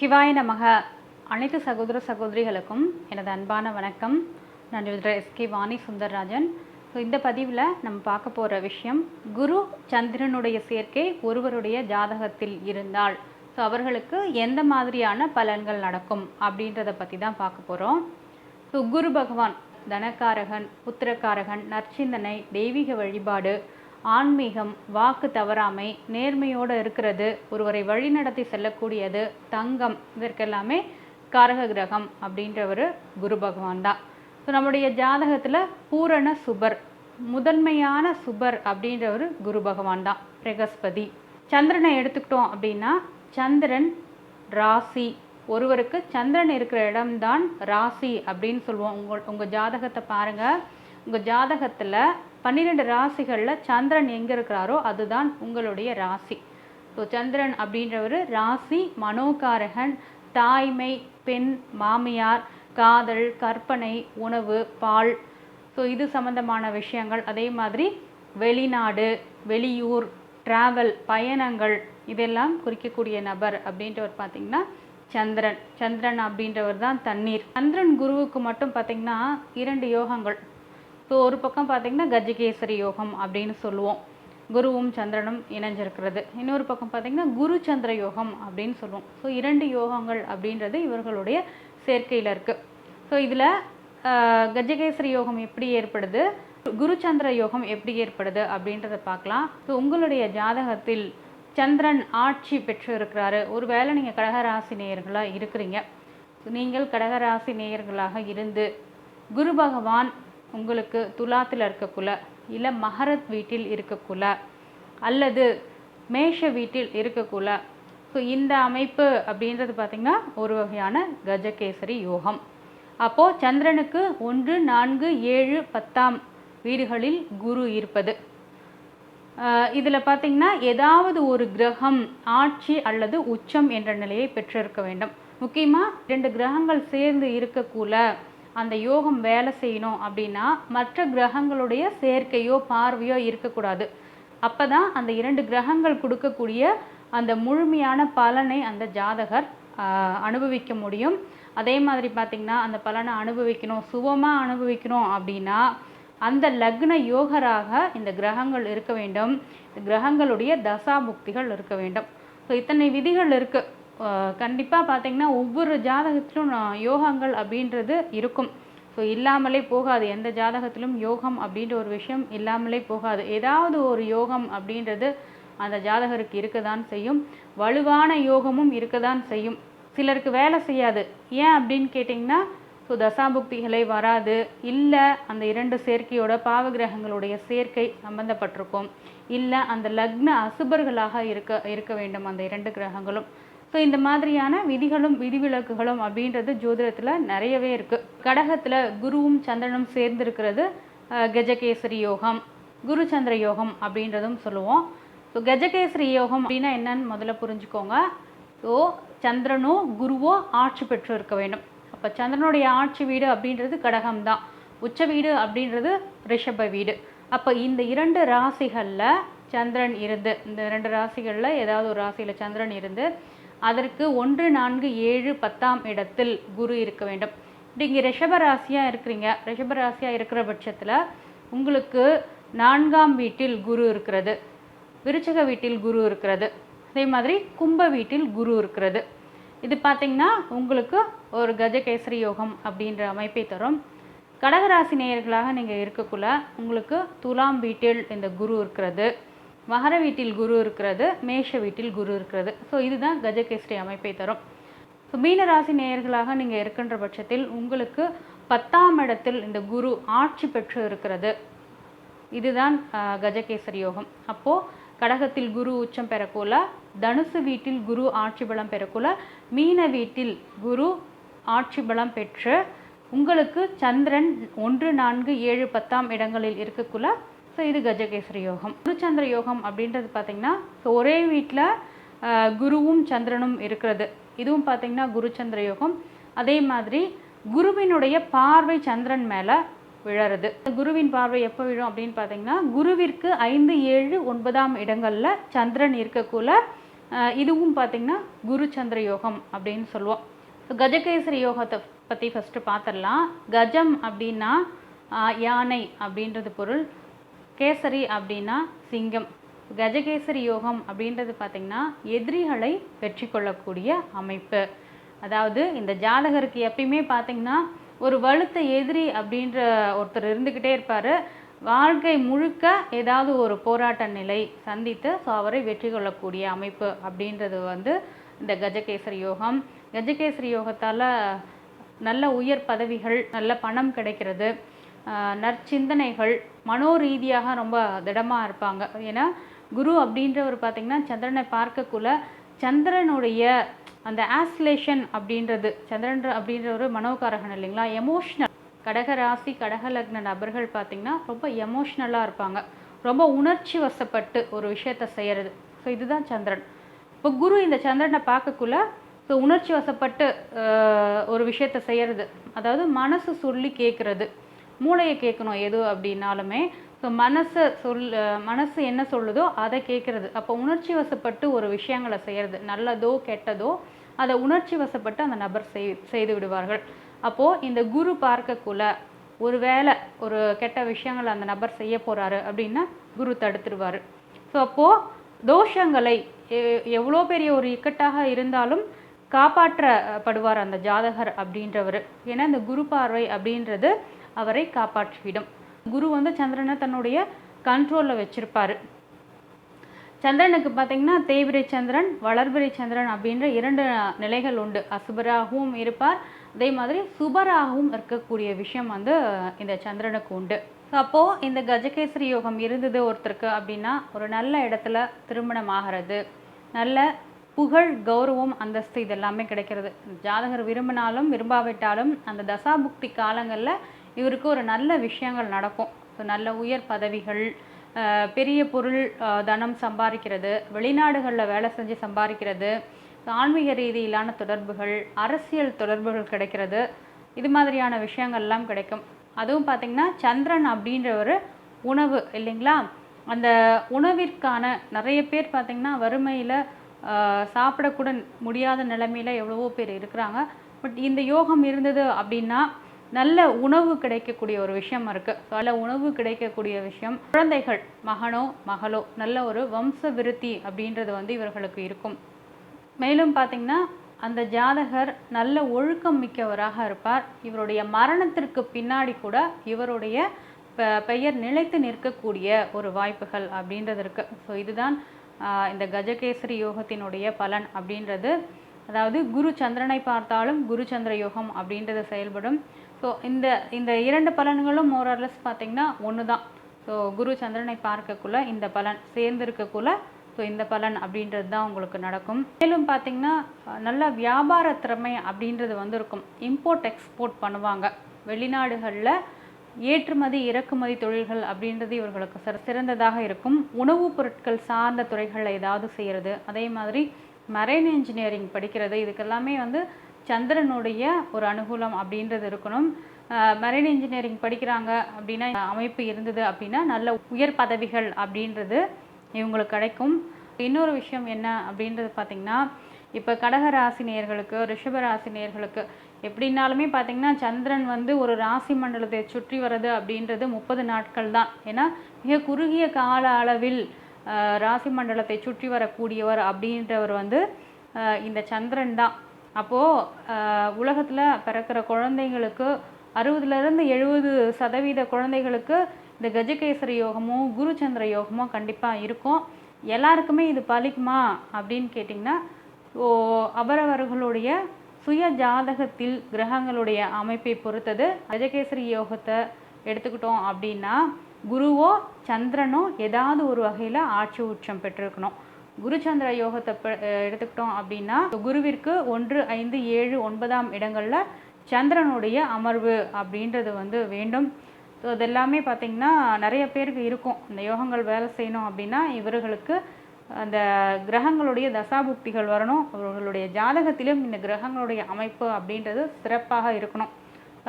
சிவாய நமக. அனைத்து சகோதர சகோதரிகளுக்கும் எனது அன்பான வணக்கம். நான் எழுதுகிற எஸ்கே வாணி சுந்தர்ராஜன். ஸோ இந்த பதிவில் நம்ம பார்க்க போகிற விஷயம் குரு சந்திரனுடைய சேர்க்கை ஒருவருடைய ஜாதகத்தில் இருந்தால் ஸோ அவர்களுக்கு எந்த மாதிரியான பலன்கள் நடக்கும் அப்படின்றத பற்றி தான் பார்க்க போகிறோம் ஸோ குரு பகவான் தனக்காரகன் புத்திரக்காரகன் நற்சிந்தனை தெய்வீக வழிபாடு ஆன்மீகம் வாக்கு தவறாமை நேர்மையோடு இருக்கிறது ஒருவரை வழிநடத்தி செல்லக்கூடியது தங்கம் இதற்கெல்லாமே காரக கிரகம் அப்படின்றவர் குரு பகவான் தான். ஸோ நம்முடைய ஜாதகத்தில் பூரண சுபர் முதன்மையான சுபர் அப்படின்றவர் குரு பகவான் தான் பிரகஸ்பதி. சந்திரனை எடுத்துக்கிட்டோம் அப்படின்னா சந்திரன் ராசி. ஒருவருக்கு சந்திரன் இருக்கிற இடம்தான் ராசி அப்படின்னு சொல்லுவோம். உங்கள் உங்கள் ஜாதகத்தை பாருங்கள் உங்கள் ஜாதகத்தில் பன்னிரெண்டு ராசிகளில் சந்திரன் எங்கே இருக்கிறாரோ அதுதான் உங்களுடைய ராசி. ஸோ சந்திரன் அப்படின்றவர் ராசி மனோகாரகன் தாய்மை பெண் மாமியார் காதல் கற்பனை உணவு பால். ஸோ இது சம்பந்தமான விஷயங்கள். அதே மாதிரி வெளிநாடு வெளியூர் ட்ராவல் பயணங்கள் இதெல்லாம் குறிக்கக்கூடிய நபர் அப்படின்றவர் பார்த்தீங்கன்னா சந்திரன். சந்திரன் அப்படின்றவர் தான் தண்ணீர். சந்திரன் குருவுக்கு மட்டும் பார்த்தீங்கன்னா இரண்டு யோகங்கள். ஸோ ஒரு பக்கம் பார்த்திங்கன்னா கஜகேசரி யோகம் அப்படின்னு சொல்லுவோம். குருவும் சந்திரனும் இணைஞ்சிருக்கிறது. இன்னொரு பக்கம் பார்த்தீங்கன்னா குரு சந்திர யோகம் அப்படின்னு சொல்லுவோம். ஸோ இரண்டு யோகங்கள் அப்படின்றது இவர்களுடைய சேர்க்கையில் இருக்குது ஸோ இதில் கஜகேசரி யோகம் எப்படி ஏற்படுது? குரு சந்திர யோகம் எப்படி ஏற்படுது அப்படின்றத பார்க்கலாம். ஸோ உங்களுடைய ஜாதகத்தில் சந்திரன் ஆட்சி பெற்று இருக்கிறாரு ஒருவேளை நீங்கள் கடகராசி நேயர்களாக இருக்கிறீங்க. நீங்கள் கடகராசி நேயர்களாக இருந்து குரு பகவான் உங்களுக்கு துலாத்தில் இருக்கக்குள்ள இல்லை மகரத் வீட்டில் இருக்கக்குள்ள அல்லது மேஷ வீட்டில் இருக்கக்குள்ள ஸோ இந்த அமைப்பு அப்படின்றது பார்த்திங்கன்னா ஒரு வகையான கஜகேசரி யோகம். அப்போது சந்திரனுக்கு ஒன்று நான்கு ஏழு பத்தாம் வீடுகளில் குரு இருப்பது. இதில் பார்த்தீங்கன்னா ஏதாவது ஒரு கிரகம் ஆட்சி அல்லது உச்சம் என்ற நிலையை பெற்றிருக்க வேண்டும். முக்கியமாக ரெண்டு கிரகங்கள் சேர்ந்து இருக்கக்குள்ள அந்த யோகம் வேலை செய்யணும் அப்படின்னா மற்ற கிரகங்களுடைய சேர்க்கையோ பார்வையோ இருக்கக்கூடாது. அப்போ தான் அந்த இரண்டு கிரகங்கள் கொடுக்கக்கூடிய அந்த முழுமையான பலனை அந்த ஜாதகர் அனுபவிக்க முடியும். அதே மாதிரி பார்த்திங்கன்னா அந்த பலனை அனுபவிக்கணும் சுபமாக அனுபவிக்கணும் அப்படின்னா அந்த லக்ன யோகராக இந்த கிரகங்கள் இருக்க வேண்டும். கிரகங்களுடைய தசாபுக்திகள் இருக்க வேண்டும். ஸோ இத்தனை விதிகள் இருக்குது கண்டிப்பாக பார்த்தீங்கன்னா ஒவ்வொரு ஜாதகத்திலும் யோகங்கள் அப்படின்றது இருக்கும். ஸோ இல்லாமலே போகாது. எந்த ஜாதகத்திலும் யோகம் அப்படின்ற ஒரு விஷயம் இல்லாமலே போகாது. ஏதாவது ஒரு யோகம் அப்படின்றது அந்த ஜாதகருக்கு இருக்க தான் செய்யும். வலுவான யோகமும் இருக்க தான் செய்யும். சிலருக்கு வேலை செய்யாது. ஏன் அப்படின்னு கேட்டிங்கன்னா ஸோ தசாபுக்திகளை வராது. இல்லை அந்த இரண்டு சேர்க்கையோட பாவகிரகங்களுடைய சேர்க்கை சம்பந்தப்பட்டிருக்கும். இல்லை அந்த லக்ன அசுபர்களாக இருக்க இருக்க வேண்டும் அந்த இரண்டு கிரகங்களும். ஸோ இந்த மாதிரியான விதிகளும் விதிவிலக்குகளும் அப்படின்றது ஜோதிடத்தில் நிறையவே இருக்குது கடகத்தில் குருவும் சந்திரனும் சேர்ந்திருக்கிறது கஜகேசரி யோகம் குரு சந்திர யோகம் அப்படின்றதும் சொல்லுவோம். ஸோ கஜகேசரி யோகம் அப்படின்னா என்னன்னு முதல்ல புரிஞ்சுக்கோங்க. ஸோ சந்திரனோ குருவோ ஆட்சி பெற்று இருக்க வேண்டும். அப்போ சந்திரனுடைய ஆட்சி வீடு அப்படின்றது கடகம் தான் உச்ச வீடு அப்படின்றது ரிஷப வீடு. அப்போ இந்த இரண்டு ராசிகளில் சந்திரன் இருந்து இந்த இரண்டு ராசிகளில் ஏதாவது ஒரு ராசியில் சந்திரன் இருந்து அதற்கு ஒன்று நான்கு ஏழு பத்தாம் இடத்தில் குரு இருக்க வேண்டும். நீங்கள் ரிஷபராசியாக இருக்கிறீங்க. ரிஷபராசியாக இருக்கிற பட்சத்தில் உங்களுக்கு நான்காம் வீட்டில் குரு இருக்கிறது. விருச்சக வீட்டில் குரு இருக்கிறது. அதே மாதிரி கும்ப வீட்டில் குரு இருக்கிறது. இது பார்த்திங்கன்னா உங்களுக்கு ஒரு கஜகேசரி யோகம் அப்படின்ற அமைப்பை தரும். கடகராசி நேயர்களாக நீங்கள் இருக்கக்குள்ள உங்களுக்கு துலாம் வீட்டில் இந்த குரு இருக்கிறது. மகர வீட்டில் குரு இருக்கிறது மேஷ வீட்டில் குரு இருக்கிறது. ஸோ இதுதான் கஜகேசரி அமைப்பை தரும். ஸோ மீனராசி நேயர்களாக நீங்கள் இருக்கின்ற பட்சத்தில் உங்களுக்கு பத்தாம் இடத்தில் இந்த குரு ஆட்சி பெற்று இருக்கிறது. இதுதான் கஜகேசரி யோகம். அப்போது கடகத்தில் குரு உச்சம் பெறக்கூல தனுசு வீட்டில் குரு ஆட்சி பலம் பெறக்கூல மீன வீட்டில் குரு ஆட்சி பலம் பெற்று உங்களுக்கு சந்திரன் ஒன்று நான்கு ஏழு பத்தாம் இடங்களில் இருக்கக்குள்ள ஸோ இது கஜகேசரி யோகம். குருச்சந்திர யோகம் அப்படின்றது பார்த்திங்கன்னா ஸோ ஒரே வீட்டில் குருவும் சந்திரனும் இருக்கிறது. இதுவும் பார்த்திங்கன்னா குருச்சந்திர யோகம். அதே மாதிரி குருவினுடைய பார்வை சந்திரன் மேலே விழறது. குருவின் பார்வை எப்போ விழும் அப்படின்னு பார்த்தீங்கன்னா குருவிற்கு ஐந்து ஏழு ஒன்பதாம் இடங்களில் சந்திரன் இருக்கக்குள்ள இதுவும் பார்த்திங்கன்னா குரு சந்திர யோகம் அப்படின்னு சொல்லுவோம். ஸோ கஜகேசரி யோகத்தை பற்றி ஃபஸ்ட்டு பார்த்துடலாம் கஜம் அப்படின்னா யானை அப்படின்றது பொருள். கேசரி அப்படின்னா சிங்கம். கஜகேசரி யோகம் அப்படின்றது பார்த்திங்கன்னா எதிரிகளை வெற்றி கொள்ளக்கூடிய அமைப்பு. அதாவது இந்த ஜாதகருக்கு எப்பயுமே பார்த்திங்கன்னா ஒரு வலுத்த எதிரி அப்படின்ற ஒருத்தர் இருந்துக்கிட்டே இருப்பார். வாழ்க்கை முழுக்க ஏதாவது ஒரு போராட்ட நிலை சந்தித்து ஸோ அவரை வெற்றி கொள்ளக்கூடிய அமைப்பு அப்படின்றது வந்து இந்த கஜகேசரி யோகம். கஜகேசரி யோகத்தால் நல்ல உயர் பதவிகள் நல்ல பணம் கிடைக்கிறது. நற்சிந்தனைகள் மனோரீதியாக ரொம்ப திடமாக இருப்பாங்க. ஏன்னா குரு அப்படின்றவர் பார்த்திங்கன்னா சந்திரனை பார்க்கக்குள்ள சந்திரனுடைய அந்த ஆஸ்லேஷன் அப்படின்றது சந்திரன் அப்படின்ற ஒரு மனோகாரகன் இல்லைங்களா? எமோஷ்னல் கடக ராசி கடக லக்ன நபர்கள் பார்த்திங்கன்னா ரொம்ப எமோஷ்னலாக இருப்பாங்க. ரொம்ப உணர்ச்சி வசப்பட்டு ஒரு விஷயத்த செய்கிறது ஸோ இதுதான் சந்திரன். இப்போ குரு இந்த சந்திரனை பார்க்கக்குள்ள ஸோ உணர்ச்சி வசப்பட்டு ஒரு விஷயத்த செய்கிறது அதாவது மனசு சொல்லி கேட்குறது மூளையை கேட்கணும் எது அப்படின்னாலுமே ஸோ மனசை சொல் மனசு என்ன சொல்லுதோ அதை கேட்குறது. அப்போ உணர்ச்சி வசப்பட்டு ஒரு விஷயங்களை செய்கிறது நல்லதோ கெட்டதோ அதை உணர்ச்சி வசப்பட்டு அந்த நபர் செய் செய்து விடுவார்கள். அப்போது இந்த குரு பார்க்கக்குள்ள ஒரு வேளை ஒரு கெட்ட விஷயங்களை அந்த நபர் செய்ய போகிறாரு அப்படின்னா குரு தடுத்துருவார். ஸோ அப்போது தோஷங்களை எவ்வளோ பெரிய ஒரு இக்கட்டாக இருந்தாலும் காப்பாற்றப்படுவார் அந்த ஜாதகர் அப்படின்றவர். ஏன்னா இந்த குரு பார்வை அப்படின்றது அவரை காப்பாற்றிவிடும். குரு வந்து சந்திரனை தன்னுடைய கண்ட்ரோலில் வச்சுருப்பார். சந்திரனுக்கு பார்த்தீங்கன்னா தேய்பிரை சந்திரன் வளர்பிரை சந்திரன் அப்படின்ற இரண்டு நிலைகள் உண்டு. அசுபராகவும் இருப்பார். அதே மாதிரி சுபராகவும் இருக்கக்கூடிய விஷயம் வந்து இந்த சந்திரனுக்கு உண்டு. அப்போது இந்த கஜகேசரி யோகம் இருந்தது ஒருத்தருக்கு அப்படின்னா ஒரு நல்ல இடத்துல திருமணம் ஆகிறது. நல்ல புகழ் கௌரவம் அந்தஸ்து இதெல்லாமே கிடைக்கிறது. ஜாதகர் விரும்பினாலும் விரும்பாவிட்டாலும் அந்த தசாபுக்தி காலங்களில் இவருக்கு ஒரு நல்ல விஷயங்கள் நடக்கும். ஸோ நல்ல உயர் பதவிகள் பெரிய பொருள் தனம் சம்பாதிக்கிறது வெளிநாடுகளில் வேலை செஞ்சு சம்பாதிக்கிறது ஆன்மீக ரீதியிலான தொடர்புகள் அரசியல் தொடர்புகள் கிடைக்கிறது. இது மாதிரியான விஷயங்கள்லாம் கிடைக்கும். அதுவும் பார்த்திங்கன்னா சந்திரன் அப்படின்ற ஒரு உணவு இல்லைங்களா? அந்த உணவிற்கான நிறைய பேர் பார்த்திங்கன்னா வறுமையில் சாப்பிடக்கூட முடியாத நிலைமையில் எவ்வளவோ பேர் இருக்கிறாங்க. பட் இந்த யோகம் இருந்தது அப்படின்னா நல்ல உணவு கிடைக்கக்கூடிய ஒரு விஷயம் இருக்குது நல்ல உணவு கிடைக்கக்கூடிய விஷயம் குழந்தைகள் மகனோ மகளோ நல்ல ஒரு வம்ச விருத்தி அப்படின்றது வந்து இவர்களுக்கு இருக்கும். மேலும் பார்த்தீங்கன்னா அந்த ஜாதகர் நல்ல ஒழுக்கம் மிக்கவராக இருப்பார். இவருடைய மரணத்திற்கு பின்னாடி கூட இவருடைய பெ- பெயர் நிலைத்து நிற்கக்கூடிய ஒரு வாய்ப்புகள் அப்படின்றது இருக்கு. ஸோ இதுதான் ஆஹ், இந்த கஜகேசரி யோகத்தினுடைய பலன் அப்படின்றது. அதாவது குரு சந்திரனை பார்த்தாலும் குரு சந்திர யோகம் அப்படின்றது செயல்படும். ஸோ இந்த இந்த இரண்டு பலன்களும் மோரர்லெஸ் பார்த்தீங்கன்னா ஒன்று தான் ஸோ குரு சந்திரனை பார்க்கக்குள்ள இந்த பலன் சேர்ந்துருக்கக்குள்ள ஸோ இந்த பலன் அப்படின்றது தான் உங்களுக்கு நடக்கும். மேலும் பார்த்தீங்கன்னா நல்ல வியாபார திறமை அப்படின்றது வந்து இருக்கும் இம்போர்ட் எக்ஸ்போர்ட் பண்ணுவாங்க. வெளிநாடுகளில் ஏற்றுமதி இறக்குமதி தொழில்கள் அப்படின்றது இவர்களுக்கு சிற சிறந்ததாக இருக்கும். உணவுப் பொருட்கள் சார்ந்த துறைகளில் ஏதாவது செய்கிறது அதே மாதிரி மரைன் இன்ஜினியரிங் படிக்கிறது இதுக்கெல்லாமே வந்து சந்திரனுடைய ஒரு அனுகூலம் அப்படின்றது இருக்கணும். மரைன் இன்ஜினியரிங் படிக்கிறாங்க அப்படின்னா அமைப்பு இருந்தது அப்படின்னா நல்ல உயர் பதவிகள் அப்படின்றது இவங்களுக்கு கிடைக்கும். இன்னொரு விஷயம் என்ன அப்படின்றது பார்த்திங்கன்னா இப்போ கடக ராசி நேயர்களுக்கு ரிஷப ராசி எப்படின்னாலுமே பார்த்திங்கன்னா சந்திரன் வந்து ஒரு ராசி மண்டலத்தை சுற்றி வர்றது அப்படின்றது முப்பது நாட்கள் தான். ஏன்னா மிக குறுகிய கால அளவில் ராசி மண்டலத்தை சுற்றி வரக்கூடியவர் அப்படின்றவர் வந்து இந்த சந்திரன் தான். அப்போது உலகத்தில் பிறக்கிற குழந்தைங்களுக்கு அறுபதுலேருந்து எழுபது சதவீத குழந்தைகளுக்கு இந்த கஜகேசரி யோகமோ குருச்சந்திர யோகமோ கண்டிப்பாக இருக்கும். எல்லாருக்குமே இது பலிக்குமா? அப்படின்னு கேட்டிங்கன்னா ஓ அவரவர்களுடைய சுய ஜாதகத்தில் கிரகங்களுடைய அமைப்பை பொறுத்தது கஜகேசரி யோகத்தை எடுத்துக்கிட்டோம் அப்படின்னா குருவோ சந்திரனோ ஏதாவது ஒரு வகையில் ஆட்சி உச்சம் பெற்றிருக்கணும். குருச்சந்திர யோகத்தை எடுத்துக்கிட்டோம் அப்படின்னா குருவிற்கு ஒன்று ஐந்து ஏழு ஒன்பதாம் இடங்களில் சந்திரனுடைய அமர்வு அப்படின்றது வந்து வேண்டும். ஸோ இதெல்லாமே பார்த்திங்கன்னா நிறைய பேருக்கு இருக்கும். இந்த யோகங்கள் வேலை செய்யணும் அப்படின்னா இவர்களுக்கு அந்த கிரகங்களுடைய தசாபுக்திகள் வரணும். அவர்களுடைய ஜாதகத்திலும் இந்த கிரகங்களுடைய அமைப்பு அப்படின்றது சிறப்பாக இருக்கணும்.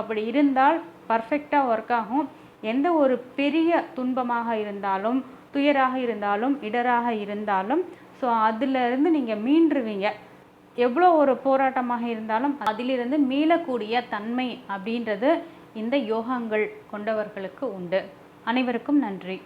அப்படி இருந்தால் பர்ஃபெக்டாக ஒர்க் ஆகும். எந்த ஒரு பெரிய துன்பமாக இருந்தாலும் துயராக இருந்தாலும் இடராக இருந்தாலும் ஸோ அதிலிருந்து நீங்கள் மீண்டுருவீங்க எவ்வளோ ஒரு போராட்டமாக இருந்தாலும் அதிலிருந்து மீளக்கூடிய தன்மை அப்படின்றது இந்த யோகங்கள் கொண்டவர்களுக்கு உண்டு. அனைவருக்கும் நன்றி.